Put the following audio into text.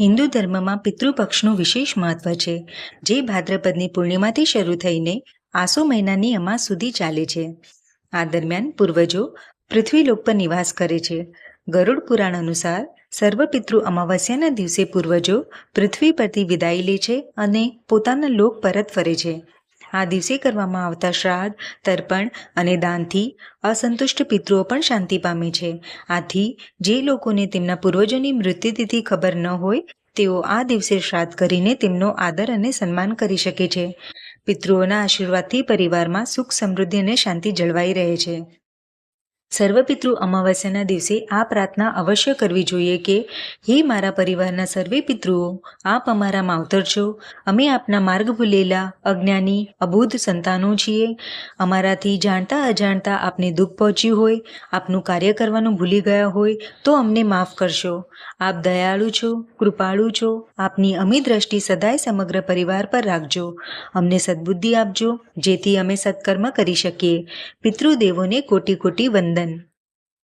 હિન્દુ ધર્મમાં પિતૃપક્ષનું વિશેષ મહત્વ છે, જે ભાદ્રપદની પૂર્ણિમાથી શરૂ થઈને આસો મહિનાની અમાસ સુધી ચાલે છે. આ દરમિયાન પૂર્વજો પૃથ્વીલોક પર નિવાસ કરે છે. ગરુડ પુરાણ અનુસાર સર્વ પિતૃ અમાવસ્યાના દિવસે પૂર્વજો પૃથ્વી પરથી વિદાય લે છે અને પોતાના લોક પરત ફરે છે. આ દિવસે કરવામાં આવતા શ્રાદ્ધ, તર્પણ અને દાનથી અસંતુષ્ટ પિતૃઓ પણ શાંતિ પામે છે. આથી જે લોકોને તેમના પૂર્વજોની મૃત્યુતિથિ ખબર ન હોય, તેઓ આ દિવસે શ્રાદ્ધ કરીને તેમનો આદર અને સન્માન કરી શકે છે. પિતૃઓના આશીર્વાદથી પરિવારમાં સુખ સમૃદ્ધિ અને શાંતિ જળવાઈ રહે છે. સર્વપિતૃ અમાવસ્યાના દિવસે આ પ્રાર્થના અવશ્ય કરવી જોઈએ કે, હે મારા પરિવારના સર્વે પિતૃઓ, આપ અમારા માવતર છો. અમે આપના માર્ગ ભૂલેલા, અજ્ઞાની, અબુધ સંતાનો છીએ. અમારાથી જાણતા અજાણતા આપને દુઃખ પહોંચ્યું હોય, આપનું કાર્ય કરવાનું ભૂલી ગયા હોય, તો અમને માફ કરશો. આપ દયાળુ છો, કૃપાળુ છો. આપની અમી દ્રષ્ટિ સદાય સમગ્ર પરિવાર પર રાખજો. અમને સદબુદ્ધિ આપજો, જેથી અમે સત્કર્મ કરી શકીએ. પિતૃદેવોને કોટી કોટી વંદન.